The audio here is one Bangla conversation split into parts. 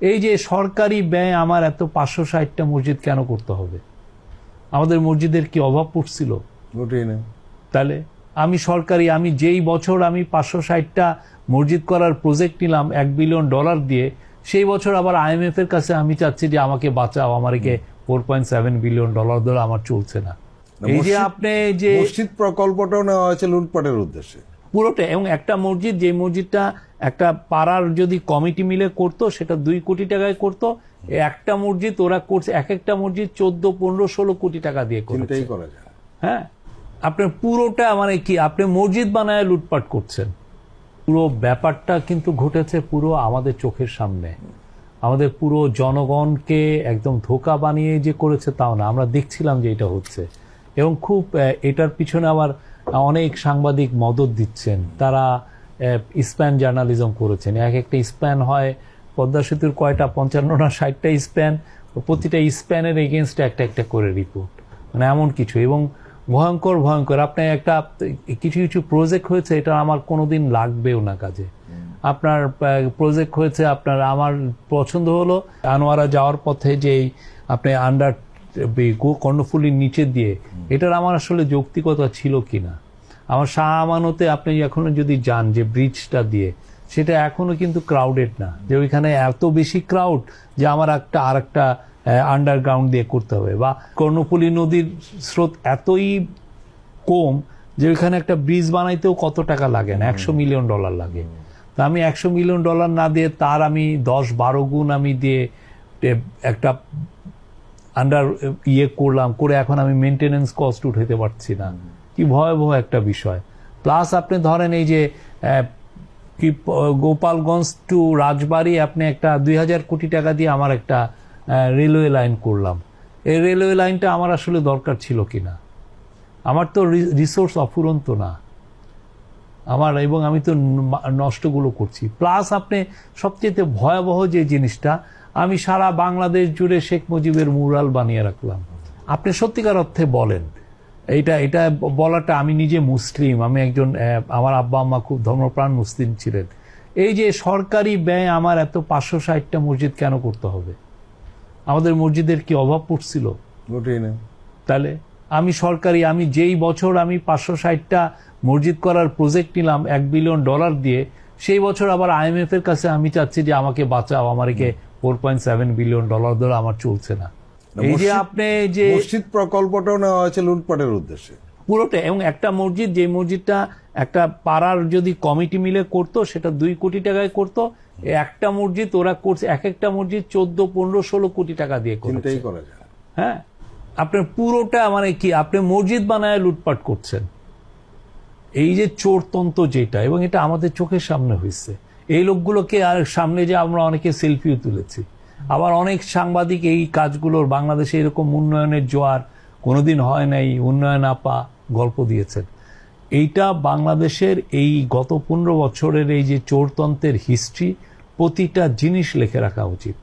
এই যে সরকারি ব্যয় আমার এত পাঁচশো ষাটটা মসজিদ কেন করতে হবে? আমাদের মসজিদের কি অভাব পড়ছিল? তাহলে আমি সরকারি আমি যেই বছর আমি পাঁচশো ষাটটা মসজিদ করার প্রজেক্ট নিলাম এক বিলিয়ন ডলার দিয়ে সেই বছর আবার আইএমএফ এর কাছে আমি চাচ্ছি যে আমাকে বাঁচাও আমাকে four point seven billion dollar ধরে আমার চলছে না। এই যে আপনি যে মসজিদ প্রকল্পটাও নেওয়া হয়েছে লুটপাটের উদ্দেশ্যে। পুরোটা এবং একটা মসজিদ যে মসজিদটা একটা পাড়ার যদি কমিটি মিলে করতো সেটা দুই কোটি টাকায় করতো। একটা মসজিদ ওরা করছে এক একটা মসজিদ চোদ্দ পনেরো ষোলো কোটি টাকা দিয়ে করেছে। চিন্তাই করা যায়। হ্যাঁ? আপনার পুরোটা মানে কি আপনি মসজিদ বানায় লুটপাট করছেন। পুরো ব্যাপারটা কিন্তু ঘটেছে পুরো আমাদের চোখের সামনে। আমাদের পুরো জনগণকে একদম ধোকা বানিয়ে যে করেছে তাও না। আমরা দেখছিলাম যে এটা হচ্ছে। এবং খুব এটার পিছনে আবার অনেক সাংবাদিক মদত দিচ্ছেন। তারা স্প্যান জার্নালিজম করেছেন। এক একটা স্প্যান হয়, পদ্মা সেতুর কয়টা? পঞ্চান্ন না ষাটটা স্প্যান? প্রতিটা স্প্যানের এগেনস্টে একটা একটা করে রিপোর্ট মানে এমন কিছু। এবং ভয়ঙ্কর ভয়ঙ্কর। আপনার একটা, কিছু কিছু প্রজেক্ট হয়েছে, এটা আমার কোনোদিন লাগবেও না কাজে। আপনার প্রজেক্ট হয়েছে, আপনার, আমার পছন্দ হলো। আনোয়ারা যাওয়ার পথে যেই আপনি আন্ডার কর্ণফুলির নিচে দিয়ে, এটার আমার আসলে যৌক্তিকতা ছিল কি না আমার শাহ আমানতে আপনি এখনও যদি যান যে ব্রিজটা দিয়ে, সেটা এখনও কিন্তু ক্রাউডেড না। যে ওইখানে এত বেশি ক্রাউড যে আমার একটা আর একটা আন্ডারগ্রাউন্ড দিয়ে করতে হবে। বা কর্ণফুলী নদীর স্রোত এতই কম যে ওইখানে একটা ব্রিজ বানাইতেও কত টাকা লাগে না? একশো মিলিয়ন ডলার লাগে। তা আমি একশো মিলিয়ন ডলার না দিয়ে, তার আমি দশ বারো গুণ আমি দিয়ে একটা আন্ডার ইয়ে করলাম করে এখন আমি মেনটেনেন্স কস্ট উঠাতে পারছি না। কি ভয়াবহ একটা বিষয়। প্লাস আপনি ধরেন এই যে কি গোপালগঞ্জ টু রাজবাড়ি আপনি একটা দুই হাজার কোটি টাকা দিয়ে আমার একটা রেলওয়ে লাইন করলাম। এই রেলওয়ে লাইনটা আমার আসলে দরকার ছিল কি না আমার তো রিসোর্স অফুরন্ত না। আমার এবং আমি তো নষ্টগুলো করছি। প্লাস আপনি সবচেয়ে ভয়াবহ যে জিনিসটা আমি সারা বাংলাদেশ জুড়ে শেখ মুজিবের মুরাল বানিয়ে রাখলাম। আপনি সত্যিকার অর্থে বলেন। এটা এটা বলাটা আমি নিজে মুসলিম। আমি একজন আমার আব্বা আম্মা খুব ধর্মপ্রাণ মুসলিম ছিলেন। এই যে সরকারি ব্যয় আমার এত পাঁচশো ষাটটা মসজিদ কেন করতে হবে? আমাদের মসজিদের কি অভাব পড়ছিল? তাহলে আমি সরকারি আমি যেই বছর আমি পাঁচশো ষাটটা মসজিদ করার প্রজেক্ট নিলাম এক বিলিয়ন ডলার দিয়ে সেই বছর আবার আইএমএফ এর কাছে আমি চাচ্ছি যে আমাকে বাঁচাও আমাকে four point seven billion dollar ধরে আমার চলছে না। এই যে আপনি যে মসজিদ প্রকল্পটাও নেওয়া হয়েছে লুটপাটের উদ্দেশ্যে। পুরোটা এবং একটা মসজিদ যে মসজিদটা একটা পাড়ার যদি কমিটি মিলে করতো সেটা দুই কোটি টাকায় করতো। একটা মসজিদ ওরা করছে এক একটা মসজিদ চোদ্দ পনেরো ষোলো কোটি টাকা দিয়ে করেছে। চিন্তাই করা যায়। হ্যাঁ? আপনার পুরোটা মানে কি আপনি মসজিদ বানায় লুটপাট করছেন। এই যে চোরতন্ত্র যেটা এবং এটা আমাদের চোখের সামনে হয়েছে। এই লোকগুলোকে আর সামনে যে আমরা অনেকে সেলফিও তুলেছি। আবার অনেক সাংবাদিক এই কাজগুলোর বাংলাদেশে এরকম উন্নয়নের জোয়ার কোনোদিন হয় নাই, উন্নয়ন আপা গল্প দিয়েছেন। এইটা বাংলাদেশের এই গত পনেরো বছরের এই যে চোরতন্ত্রের হিস্ট্রি প্রতিটা জিনিস লিখে রাখা উচিত।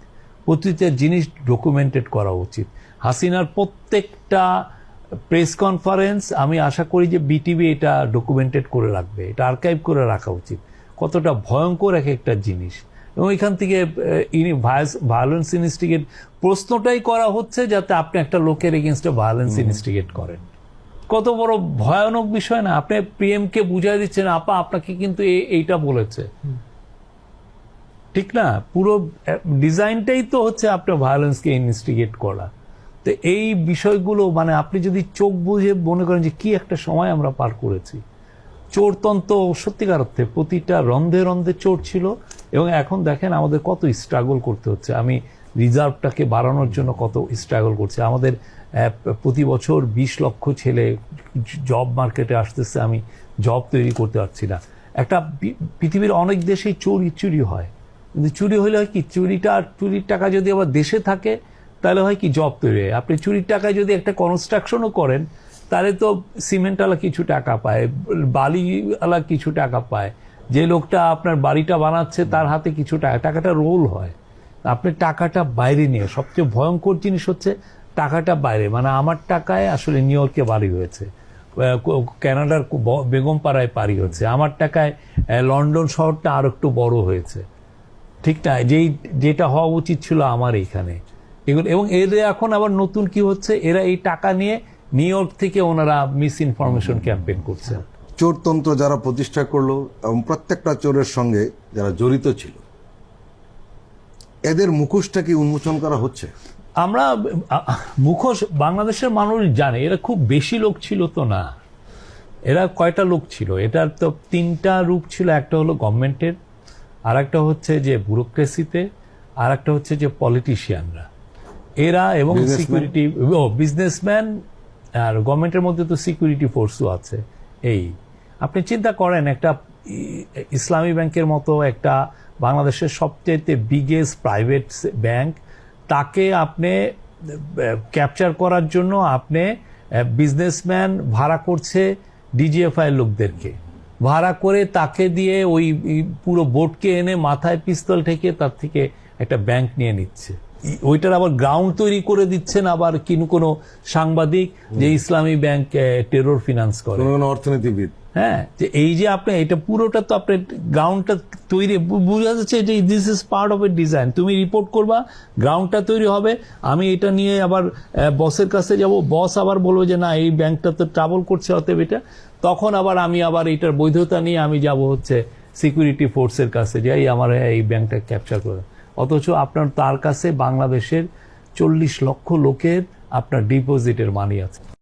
প্রতিটা জিনিস ডকুমেন্টেড করা উচিত। হাসিনার প্রত্যেকটা প্রেস কনফারেন্স আমি আশা করি যে বিটিভি এটা ডকুমেন্টেড করে রাখবে, এটা আর্কাইভ করে রাখা উচিত। কতটা ভয়ঙ্কর এক একটা জিনিস। এবং এখান থেকে ইনি ভায়োলেন্স ইনস্টিগেট প্রশ্নটাই করা হচ্ছে যাতে আপনি একটা লোকের এগেনস্টে ভায়োলেন্স ইনস্টিগেট করেন। কত বড় ভয়ানক বিষয় না আপনি পিএম কে বুঝাই দিচ্ছেন আপা আপনাকে কিন্তু এইটা বলেছে। ঠিক না? পুরো ডিজাইনটাই তো হচ্ছে আপনার ভায়োলেন্সকে ইনভেস্টিগেট করা। তো এই বিষয়গুলো মানে আপনি যদি চোখ বুঝে মনে করেন যে কি একটা সময় আমরা পার করেছি। চোরতন্ত্র সত্যিকার অর্থে প্রতিটা রন্ধে রন্ধে চোর ছিল এবং এখন দেখেন আমাদের কত স্ট্রাগল করতে হচ্ছে। আমি রিজার্ভটাকে বাড়ানোর জন্য কত স্ট্রাগল করছে। আমাদের প্রতি বছর বিশ লক্ষ ছেলে জব মার্কেটে আসতেছে, আমি জব তৈরি করতে পারছি না। একটা পৃথিবীর অনেক দেশেই চুরি চুরি হয়। কিন্তু চুরি হলে হয় কি? চুরিটা চুরির টাকা যদি আবার দেশে থাকে, তাহলে হয় কি? জব তৈরি হয়। আপনি চুরির টাকায় যদি একটা কনস্ট্রাকশনও করেন তাহলে তো সিমেন্টওয়ালা কিছু টাকা পায় বালিওয়ালা কিছু টাকা পায়। যে লোকটা আপনার বাড়িটা বানাচ্ছে, তার হাতে কিছু টাকা, টাকাটা রোল হয়। আপনি টাকাটা বাইরে নিয়ে, সবচেয়ে ভয়ঙ্কর জিনিস হচ্ছে টাকাটা বাইরে। মানে আমার টাকায় আসলে নিউ ইয়র্কে বাড়ি হয়েছে ক্যানাডার বেগমপাড়ায় বাড়ি হয়েছে। আমার টাকায় লন্ডন শহরটা আর একটু বড় হয়েছে। ঠিক না? যেই, যেটা হওয়া উচিত ছিল আমার এইখানে। এগুলো, এবং এদের এখন আবার নতুন কি হচ্ছে? এরা এই টাকা নিয়ে নিউ ইয়র্ক থেকে ওনারা মিস ইনফরমেশন ক্যাম্পেইন করছে। চোরতন্ত্র যারা প্রতিষ্ঠা করল এবং প্রত্যেকটা চোরের সঙ্গে যারা জড়িত ছিল এদের মুখোশটা কি উন্মোচন করা হচ্ছে? আমরা মুখোশ বাংলাদেশের মানুষ জানে এরা খুব বেশি লোক ছিল তো না। এরা কয়টা লোক ছিল? এটার তো তিনটা রূপ ছিল একটা হলো গভর্নমেন্টের আর একটা হচ্ছে যে ব্যুরোক্রেসিতে আর একটা হচ্ছে যে পলিটিশিয়ানরা এরা এবং সিকিউরিটি বিজনেসম্যান আর গভর্নমেন্টের মধ্যে তো সিকিউরিটি ফোর্সও আছে। এই, আপনি চিন্তা করেন, একটা ইসলামী ব্যাংকের মতো একটা বাংলাদেশের সবচেয়ে বিগেস্ট প্রাইভেট ব্যাংক তাকে আপনি ক্যাপচার করার জন্য আপনি বিজনেসম্যান ভাড়া করছে ডিজিএফআই লোকদেরকে। ভাড়া করে তাকে দিয়ে ওই পুরো বোর্ডকে এনে মাথায় পিস্তল ঠেকে তার থেকে একটা ব্যাংক নিয়ে নিচ্ছে। ওইটার আবার গ্রাউন্ড তৈরি করে দিচ্ছেন আবার কিনু কোনো সাংবাদিক যে ইসলামী ব্যাংক টেরর ফিনান্স করে। অর্থনীতিবিদ। হ্যাঁ যে এই যে আপনি এটা পুরোটা তো আপনি গ্রাউন্ডটা তৈরি বোঝা যাচ্ছে যে this is part of a design তুমি রিপোর্ট করবা গ্রাউন্ডটা তৈরি হবে আমি এটা নিয়ে আবার বসের কাছে যাব বস আবার বলব যে না এই ব্যাংকটা তো ট্রাভেল করছে অতএব এটা। তখন আবার আমি আবার এটার বৈধতা নিয়ে আমি যাব হচ্ছে সিকিউরিটি ফোর্সের কাছে যে এই আমার এই ব্যাংকটা ক্যাপচার করে। অথচ আপনার তার কাছে বাংলাদেশের চল্লিশ লক্ষ লোকের আপনার ডিপোজিটের মানি আছে।